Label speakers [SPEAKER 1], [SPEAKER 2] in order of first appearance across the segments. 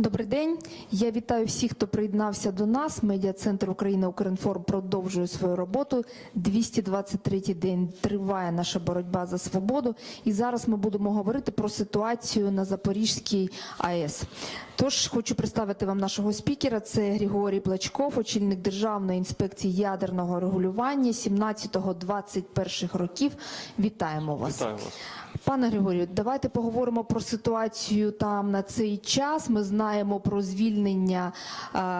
[SPEAKER 1] Добрий день. Я вітаю всіх, хто приєднався до нас. Медіа центр України Укрінформ продовжує свою роботу. 223-й день триває наша боротьба за свободу. І зараз ми будемо говорити про ситуацію на Запорізькій АЕС. Тож хочу представити вам нашого спікера. Це Григорій Плачков, очільник Державної інспекції ядерного регулювання 17-21 років. Вітаємо вас.
[SPEAKER 2] Вітаю вас.
[SPEAKER 1] Пане Григорію, давайте поговоримо про ситуацію там на цей час. Ми знаємо про звільнення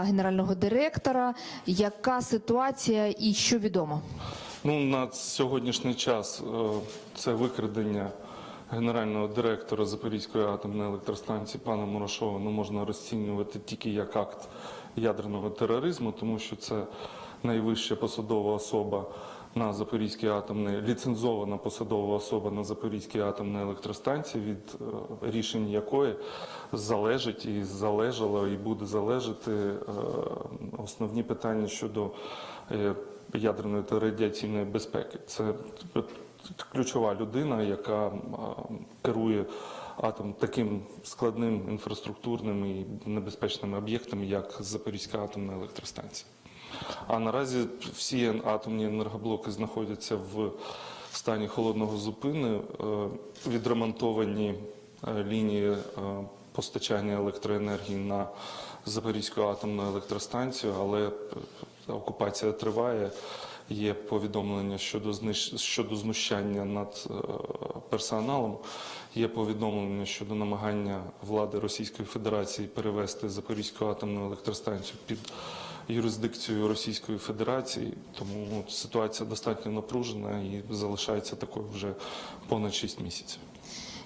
[SPEAKER 1] генерального директора. Яка ситуація і що відомо?
[SPEAKER 2] Ну, на сьогоднішній час е, це викрадення генерального директора Запорізької атомної електростанції пана Мурашова ну, можна розцінювати тільки як акт ядерного тероризму, тому що це найвища посадова особа на Запорізькій атомній, ліцензована посадова особа на Запорізькій атомній електростанції, від е, рішень якої залежить і залежало, і буде залежати е, основні питання щодо е, ядерної та радіаційної безпеки. Це ключова людина, яка керує атом таким складним інфраструктурним і небезпечним об'єктом, як Запорізька атомна електростанція. А наразі всі атомні енергоблоки знаходяться в стані холодного зупини, е, відремонтовані е, лінії е, постачання електроенергії на Запорізьку атомну електростанцію, але окупація триває. Є повідомлення щодо знищ... щодо знущання над персоналом. Є повідомлення щодо намагання влади Російської Федерації перевести Запорізьку атомну електростанцію під юрисдикцію Російської Федерації. Тому ситуація достатньо напружена і залишається такою вже понад 6 місяців.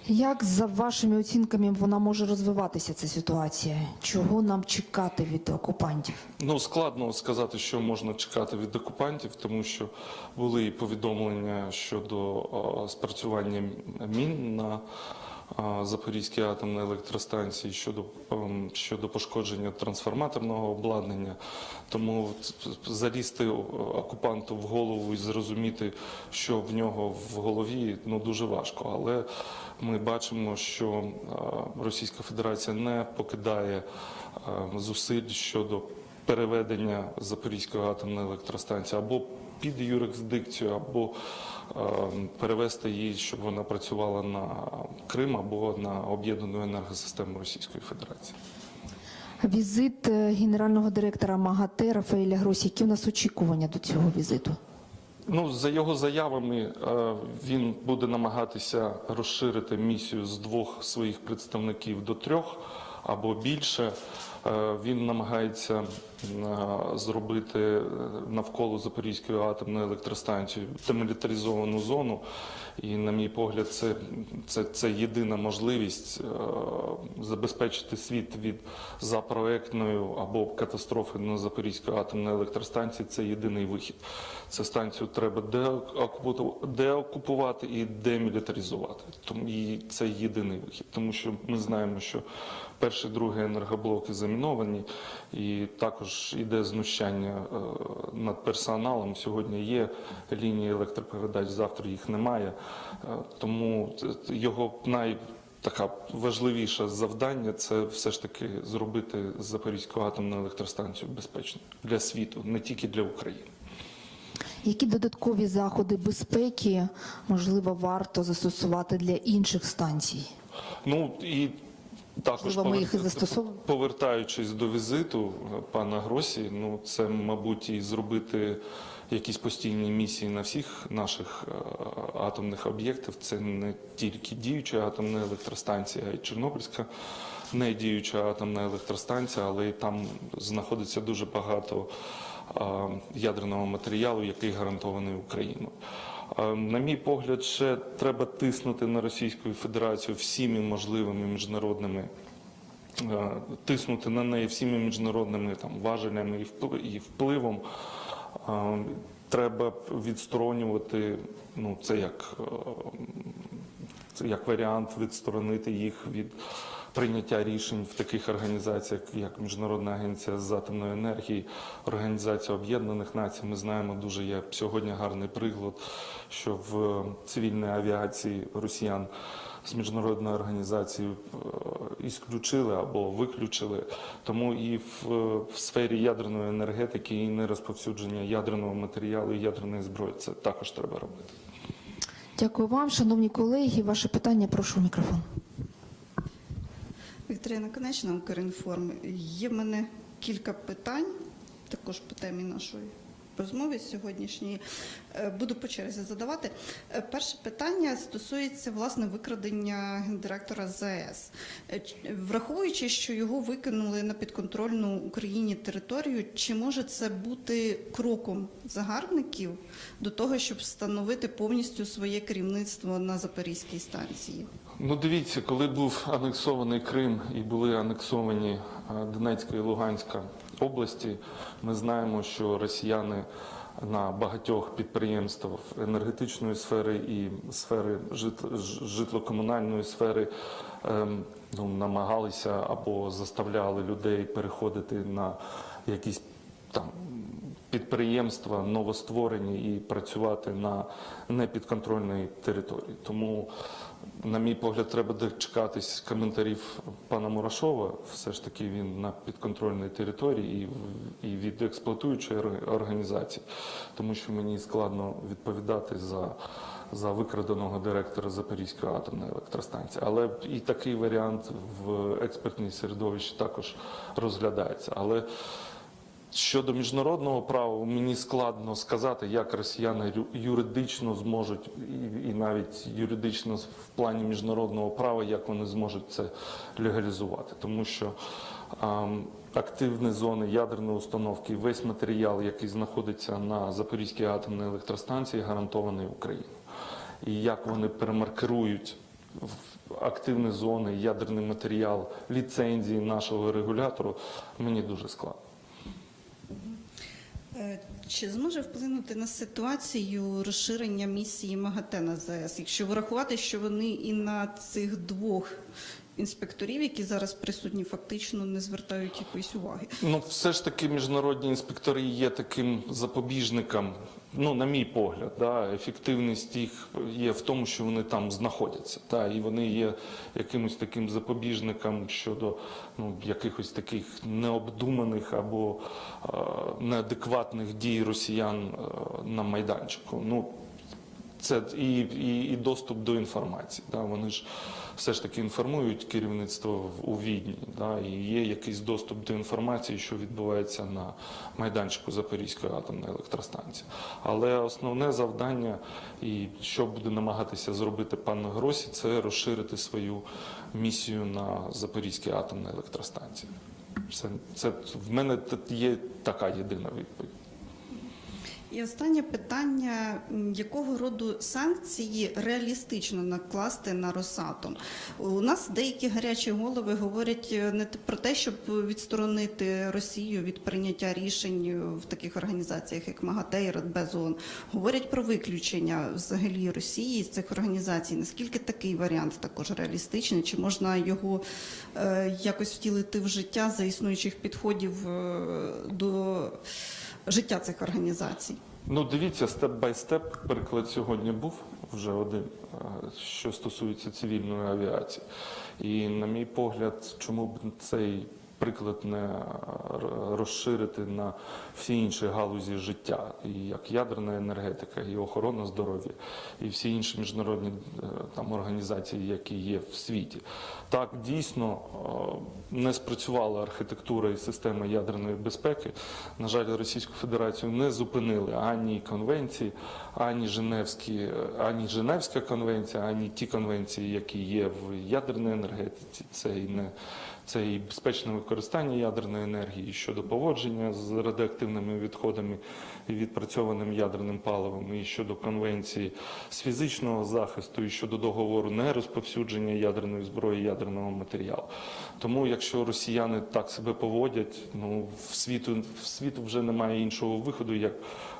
[SPEAKER 1] Як за вашими оцінками вона може розвиватися ця ситуація? Чого нам чекати від окупантів?
[SPEAKER 2] Ну, складно сказати, що можна чекати від окупантів, тому що були і повідомлення щодо а, спрацювання мін на Запорізькій атомній електростанції щодо, ем, щодо пошкодження трансформаторного обладнання. Тому залізти окупанту в голову і зрозуміти, що в нього в голові, ну дуже важко. Але ми бачимо, що Російська Федерація не покидає зусиль щодо переведення Запорізької атомної електростанції або під юрисдикцію, або е, перевести її, щоб вона працювала на Крим або на об'єднану енергосистему Російської Федерації.
[SPEAKER 1] Візит е, генерального директора МАГАТЕ Рафаеля Гросі. Які у нас очікування до цього візиту?
[SPEAKER 2] Ну, за його заявами, е, він буде намагатися розширити місію з двох своїх представників до трьох або більше. Е, Він намагається зробити е, навколо Запорізької атомної електростанції демілітаризовану зону. І, на мій погляд, це, це, це єдина можливість е, забезпечити світ від запроектної або катастрофи на Запорізькій атомній електростанції. Це єдиний вихід. Цю станцію треба деокупувати і демілітаризувати. Тому і це єдиний вихід, тому що ми знаємо, що перший, другий енергоблоки заміновані, і також іде знущання е, над персоналом. Сьогодні є лінії електропередач, завтра їх немає. Е, Тому його най Така важливіше завдання це все ж таки зробити Запорізьку атомну електростанцію безпечною для світу, не тільки для України.
[SPEAKER 1] Які додаткові заходи безпеки можливо варто застосувати для інших станцій?
[SPEAKER 2] Ну і також
[SPEAKER 1] Можливо, ми їх і застосовуємо?
[SPEAKER 2] повертаючись до візиту е, пана Гросі, ну це мабуть і зробити якісь постійні місії на всіх наших е, атомних об'єктах. Це не тільки діюча атомна електростанція, а й Чорнобильська не діюча атомна електростанція, але і там знаходиться дуже багато е, ядерного матеріалу, який гарантований Україною. На мій погляд, ще треба тиснути на Російську Федерацію всіми можливими міжнародними е, тиснути на неї всіми міжнародними там важелями і впли- і впливом. Е, Треба відсторонювати, ну це як, е, як варіант відсторонити їх від прийняття рішень в таких організаціях, як Міжнародна агенція з атомної енергії, Організація Об'єднаних Націй. Ми знаємо дуже є сьогодні гарний приклад, що в цивільній авіації росіян з міжнародної організації е, ісключили або виключили. Тому і в, е, в сфері ядерної енергетики і нерозповсюдження ядерного матеріалу і ядерної зброї це також треба робити.
[SPEAKER 1] Дякую вам, шановні колеги. Ваше питання, прошу мікрофон.
[SPEAKER 3] Вікторія Конечна, Укрінформ. Є в мене кілька питань, також по темі нашої розмови сьогоднішньої. Е, Буду по черзі задавати. Е, Перше питання стосується власне викрадення гендиректора ЗАЕС. Е, Враховуючи, що його викинули на підконтрольну Україні територію, чи може це бути кроком загарбників до того, щоб встановити повністю своє керівництво на Запорізькій станції?
[SPEAKER 2] Ну, дивіться, коли був анексований Крим і були анексовані Донецька і Луганська області, ми знаємо, що росіяни на багатьох підприємствах енергетичної сфери і сфери жит- житло-комунальної сфери ем, ну, намагалися або заставляли людей переходити на якісь там підприємства новостворені і працювати на непідконтрольній території. Тому, на мій погляд, треба дочекатись коментарів пана Мурашова. Все ж таки він на підконтрольній території і, і від експлуатуючої організації, тому що мені складно відповідати за. За викраденого директора Запорізької атомної електростанції, але і такий варіант в експертній середовищі також розглядається. Але Щодо міжнародного права, мені складно сказати, як росіяни юридично зможуть, і, навіть юридично в плані міжнародного права, як вони зможуть це легалізувати. Тому що ем, активні зони ядерної установки, весь матеріал, який знаходиться на Запорізькій атомній електростанції, гарантований Україною. І як вони перемаркирують в активні зони ядерний матеріал, ліцензії нашого регулятору, мені дуже складно.
[SPEAKER 3] Е, Чи зможе вплинути на ситуацію розширення місії МАГАТЕ на ЗАЕС, якщо врахувати, що вони і на цих двох інспекторів, які зараз присутні, фактично не звертають якоїсь уваги?
[SPEAKER 2] Ну, все ж таки, міжнародні інспектори є таким запобіжником. Ну, на мій погляд, да, ефективність їх є в тому, що вони там знаходяться. Та, і вони є якимось таким запобіжником щодо ну, якихось таких необдуманих або е, неадекватних дій росіян е, на майданчику. Ну, це і, і, і доступ до інформації. Да? Вони ж все ж таки інформують керівництво у Відні. Да? І є якийсь доступ до інформації, що відбувається на майданчику Запорізької атомної електростанції. Але основне завдання, і що буде намагатися зробити пан Гросі, це розширити свою місію на Запорізькій атомній електростанції. Це, це в мене є така єдина відповідь.
[SPEAKER 3] І останнє питання: якого роду санкції реалістично накласти на Росатом? У нас деякі гарячі голови говорять е, не про те, щоб відсторонити Росію від прийняття рішень в таких організаціях, як МАГАТЕ і Радбезон. Говорять про виключення взагалі Росії з цих організацій. Наскільки такий варіант також реалістичний? Чи можна його е, якось втілити в життя за існуючих підходів е, до життя цих організацій?
[SPEAKER 2] Ну, дивіться, степ бай степ приклад сьогодні був вже один, е, що стосується цивільної авіації. І, на мій погляд, чому б цей приклад не розширити на всі інші галузі життя, як ядерна енергетика, і охорона здоров'я, і всі інші міжнародні е, там організації, які є в світі. Так дійсно е, не спрацювала архітектура і система ядерної безпеки. На жаль, Російську Федерацію не зупинили ані конвенції, ані Женевські, е, ані Женевська конвенція, ані ті конвенції, які є в ядерній енергетиці. Це і не це і безпечне використання ядерної енергії щодо поводження з радіоактивними відходами і відпрацьованим ядерним паливом, і щодо конвенції з фізичного захисту, і щодо договору нерозповсюдження ядерної зброї, ядерного матеріалу. Тому, якщо росіяни так себе поводять, ну в світу в світу вже немає іншого виходу, як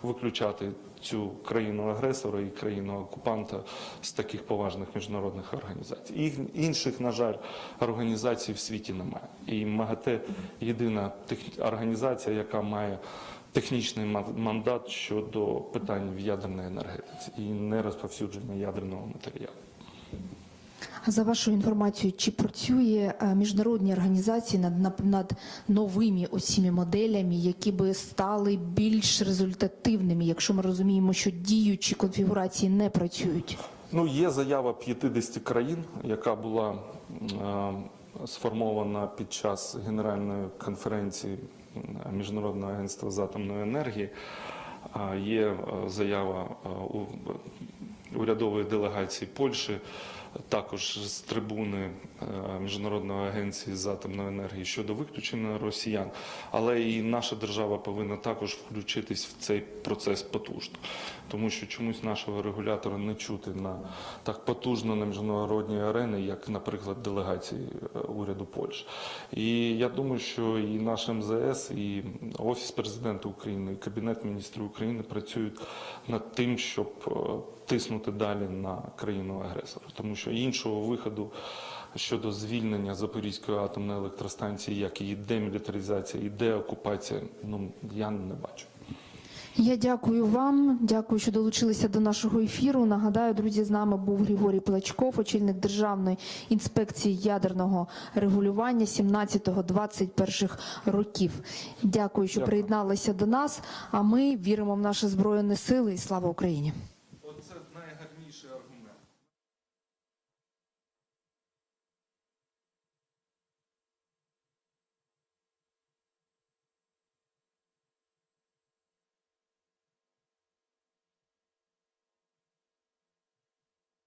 [SPEAKER 2] виключати цю країну агресора і країну окупанта з таких поважних міжнародних організацій. Їх інших, на жаль, організацій в світі немає. І МАГАТЕ єдина організація, яка має технічний мандат щодо питань в ядерній енергетиці і нерозповсюдження ядерного матеріалу.
[SPEAKER 1] За вашою інформацією, чи працює е, міжнародні організації над, над, над новими осіми моделями, які би стали більш результативними, якщо ми розуміємо, що діючі конфігурації не працюють?
[SPEAKER 2] Ну, є заява 50 країн, яка була е, сформована під час генеральної конференції Міжнародного агентства з атомної енергії. Є е, заява е, урядової делегації Польщі, також з трибуни е, Міжнародної агенції з атомної енергії щодо виключення росіян. Але і наша держава повинна також включитись в цей процес потужно, тому що чомусь нашого регулятора не чути на так потужно на міжнародній арені, як, наприклад, делегації е, уряду Польщі. І я думаю, що і наш МЗС, і Офіс президента України, і Кабінет міністрів України працюють над тим, щоб е, тиснути далі на країну агресора, тому що іншого виходу щодо звільнення Запорізької атомної електростанції, як і демілітаризація, і деокупація, ну я не бачу.
[SPEAKER 1] Я дякую вам. Дякую, що долучилися до нашого ефіру. Нагадаю, друзі, з нами був Григорій Плачков, очільник Державної інспекції ядерного регулювання 17-21 років. Дякую, що
[SPEAKER 2] Дякую.
[SPEAKER 1] приєдналися до нас. А ми віримо в наші збройні сили і слава Україні.